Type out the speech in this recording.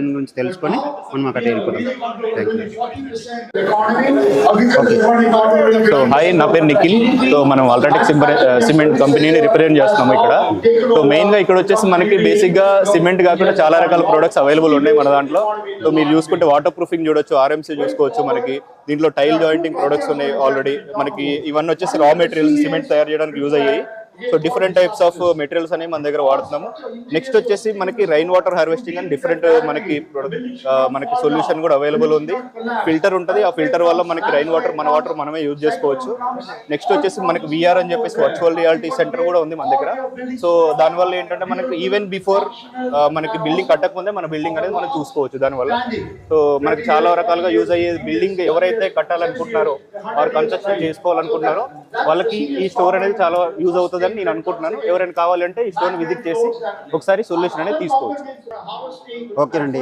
దీని గురించి తెలుసుకొని మనం అక్కడ వెళ్ళిపోతాం సో హాయ్ నా పేరు నిఖిల్. సో మనం అల్ట్రాటెక్ సిమెంట్ కంపెనీని రిప్రజెంట్ చేస్తున్నాము ఇక్కడ. సో మెయిన్గా ఇక్కడ వచ్చేసి మనకి బేసిక్గా సిమెంట్ కాకుండా చాలా రకాల ప్రొడక్ట్స్ అవైలబుల్ ఉన్నాయి మన దాంట్లో. సో మీరు చూసుకుంటే వాటర్ ప్రూఫింగ్ చూడొచ్చు ఆర్ఎంసీ చూసుకోవచ్చు మనకి. దీంట్లో టైల్ జాయింటింగ్ ప్రొడక్ట్స్ ఉన్నాయి ఆల్రెడీ మనకి ఇవన్నీ వచ్చేసి రా మెటీరియల్స్ సిమెంట్ తయారు చేయడానికి యూజ్ అయ్యాయి. So different types of materials అనేవి మన దగ్గర వాడుతున్నాము. నెక్స్ట్ వచ్చేసి మనకి రైన్ వాటర్ హార్వెస్టింగ్ అని డిఫరెంట్ uh, మనకి uh, మనకి సొల్యూషన్ కూడా అవైలబుల్ ఉంది. ఫిల్టర్ ఉంటుంది. ఆ ఫిల్టర్ వల్ల మనకి రైన్ వాటర్ మన వాటర్ మనమే యూజ్ చేసుకోవచ్చు. నెక్స్ట్ వచ్చేసి మనకి విఆర్ అని చెప్పేసి వర్చువల్ రియాలిటీ సెంటర్ కూడా ఉంది మన దగ్గర. సో దానివల్ల ఏంటంటే మనకి ఈవెన్ బిఫోర్ uh, మనకి బిల్డింగ్ కట్టకముందే మన బిల్డింగ్ అనేది మనం చూసుకోవచ్చు దానివల్ల సో మనకి చాలా రకాలుగా యూజ్ అయ్యే బిల్డింగ్ ఎవరైతే కట్టాలనుకుంటున్నారో వారు కన్స్ట్రక్షన్ చేసుకోవాలనుకుంటున్నారో వాళ్ళకి ఈ స్టోర్ అనేది చాలా యూజ్ అవుతుంది అవుతుందని నేను అనుకుంటున్నాను. ఎవరైనా కావాలంటే ఈ స్టోర్ విజిట్ చేసి ఒకసారి సొల్యూషన్ అనేది తీసుకోవచ్చు. ఓకేనండి